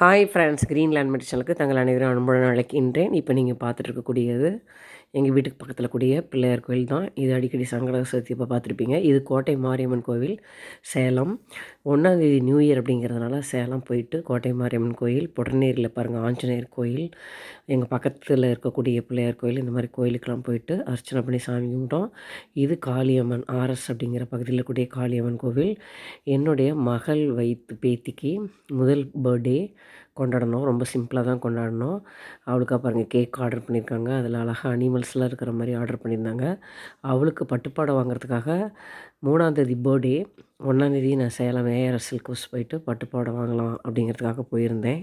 Hi friends Greenland மெடிசனுக்கு தங்கள் அனைவரும் அன்புடன் அழைக்கின்றேன். இப்போ நீங்கள் பார்த்துட்டு இருக்கக்கூடியது எங்கள் வீட்டுக்கு பக்கத்தில் கூடிய பிள்ளையார் கோயில் தான். இது அடிக்கடி சங்கட சதுர்த்தி இப்போ பார்த்துருப்பீங்க. இது கோட்டை மாரியம்மன் கோவில் சேலம். ஒன்றாந்தேதி நியூ இயர் அப்படிங்கிறதுனால சேலம் போயிட்டு கோட்டை மாரியம்மன் கோயில் புடநீரில் பாருங்கள் ஆஞ்சநேயர் கோயில் எங்கள் பக்கத்தில் இருக்கக்கூடிய பிள்ளையார் கோயில் இந்த மாதிரி கோயிலுக்கெல்லாம் போயிட்டு அர்ச்சனை பண்ணி சாமி கும்பிட்டோம். இது காளியம்மன் ஆர்எஸ் அப்படிங்கிற பகுதியில் கூடிய காளியம்மன் கோவில். என்னுடைய மகள் வைத்து பேத்திக்கு முதல் பர்த்டே. கொண்டாடணும். ரொம்ப சிம்பிளாக தான் கொண்டாடணும். அவளுக்காக பாருங்கள் கேக் ஆர்டர் பண்ணியிருக்காங்க அதில் அழகாக அனிமல்ஸ்லாம் இருக்கிற மாதிரி ஆர்டர் பண்ணியிருந்தாங்க. அவளுக்கு பட்டுப்பாடை வாங்குறதுக்காக மூணாந்தேதி பர்த்டே ஒன்றாந்தேதி நான் சேலம் ஏஆர் சில்க் போயிட்டு பட்டுப்பாடை வாங்கலாம் அப்படிங்கிறதுக்காக போயிருந்தேன்.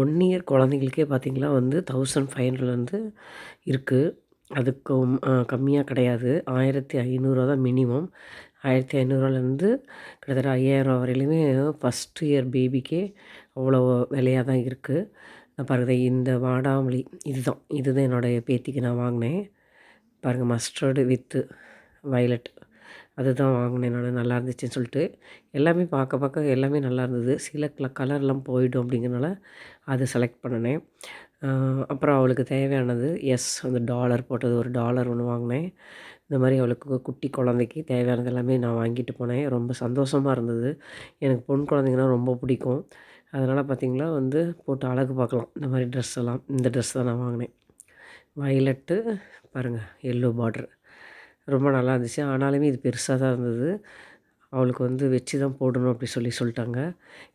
ஒன் இயர் குழந்தைங்களுக்கே பார்த்திங்களா வந்து தௌசண்ட் ஃபைவ் ஹண்ட்ரட்லேருந்து இருக்குது அதுக்கும் கம்மியாக கிடையாது. ஆயிரத்தி ஐநூறுரூவா தான் மினிமம் ஆயிரத்தி ஐநூறுரூவாலேருந்து கிட்டத்தட்ட ஐயாயிரம் வரையிலுமே ஃபஸ்ட் இயர் பேபிக்கே அவ்வளோ விலையாக தான் இருக்குது நான் பாருங்கள் இந்த வாடாமல்லி இதுதான். இதுதான் என்னோடய பேத்திக்கு நான் வாங்கினேன். பாருங்கள் மஸ்டர்டு வித்து வயலட் அதுதான் வாங்கினேன் நான். நல்லா இருந்துச்சுன்னு சொல்லிட்டு எல்லாமே பார்க்க பார்க்க எல்லாமே நல்லா இருந்தது. சில கலர்லாம் போயிடும் அப்படிங்கிறனால அதை செலக்ட் பண்ணினேன். அப்புறம் அவளுக்கு தேவையானது எஸ் அந்த டாலர் போட்டது. ஒரு டாலர் ஒன்று வாங்கினேன். இந்த மாதிரி அவளுக்கு குட்டி குழந்தைக்கு தேவையானது எல்லாமே நான் வாங்கிட்டு போனேன். ரொம்ப சந்தோஷமாக இருந்தது. எனக்கு பொன் குழந்தைங்கன்னா ரொம்ப பிடிக்கும். அதனால் பார்த்திங்களா வந்து போட்டு அழகு பார்க்கலாம். இந்த மாதிரி ட்ரெஸ் எல்லாம் இந்த ட்ரெஸ் தான் நான் வாங்கினேன். வயலட்டு பாருங்கள் எல்லோ பார்ட்ரு ரொம்ப நல்லா இருந்துச்சு. ஆனாலுமே இது பெருசாக தான் இருந்தது. அவளுக்கு வந்து வச்சு தான் போடணும் அப்படி சொல்லி சொல்லிட்டாங்க.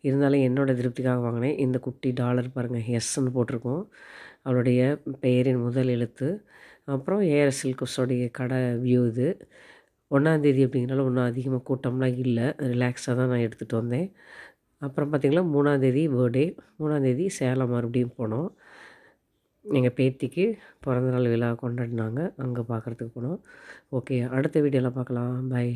இருந்தாலும் என்னோடய திருப்திக்காக வாங்கினேன். இந்த குட்டி டாலர் பாருங்கள் எஸ்ன்னு போட்டிருக்கோம். அவளுடைய பெயரின் முதல் எழுத்து. அப்புறம் ஏஆர் சில்க்ஸோடைய கடை வியூ இது. ஒன்றாந்தேதி அப்படிங்கிறனால ஒன்றும் அதிகமாக கூட்டம்லாம் இல்லை. ரிலாக்ஸாக தான் நான் எடுத்துகிட்டு வந்தேன். அப்புறம் பார்த்திங்கன்னா மூணாந்தேதி பர்த்டே மூணாந்தேதி சேலம் மறுபடியும் போனோம். எங்கள் பேத்திக்கு பிறந்தநாள் விழா கொண்டாடினாங்க. அங்கே பார்க்குறதுக்கு போனோம். ஓகே அடுத்த வீடியோவில் பார்க்கலாம் பாய்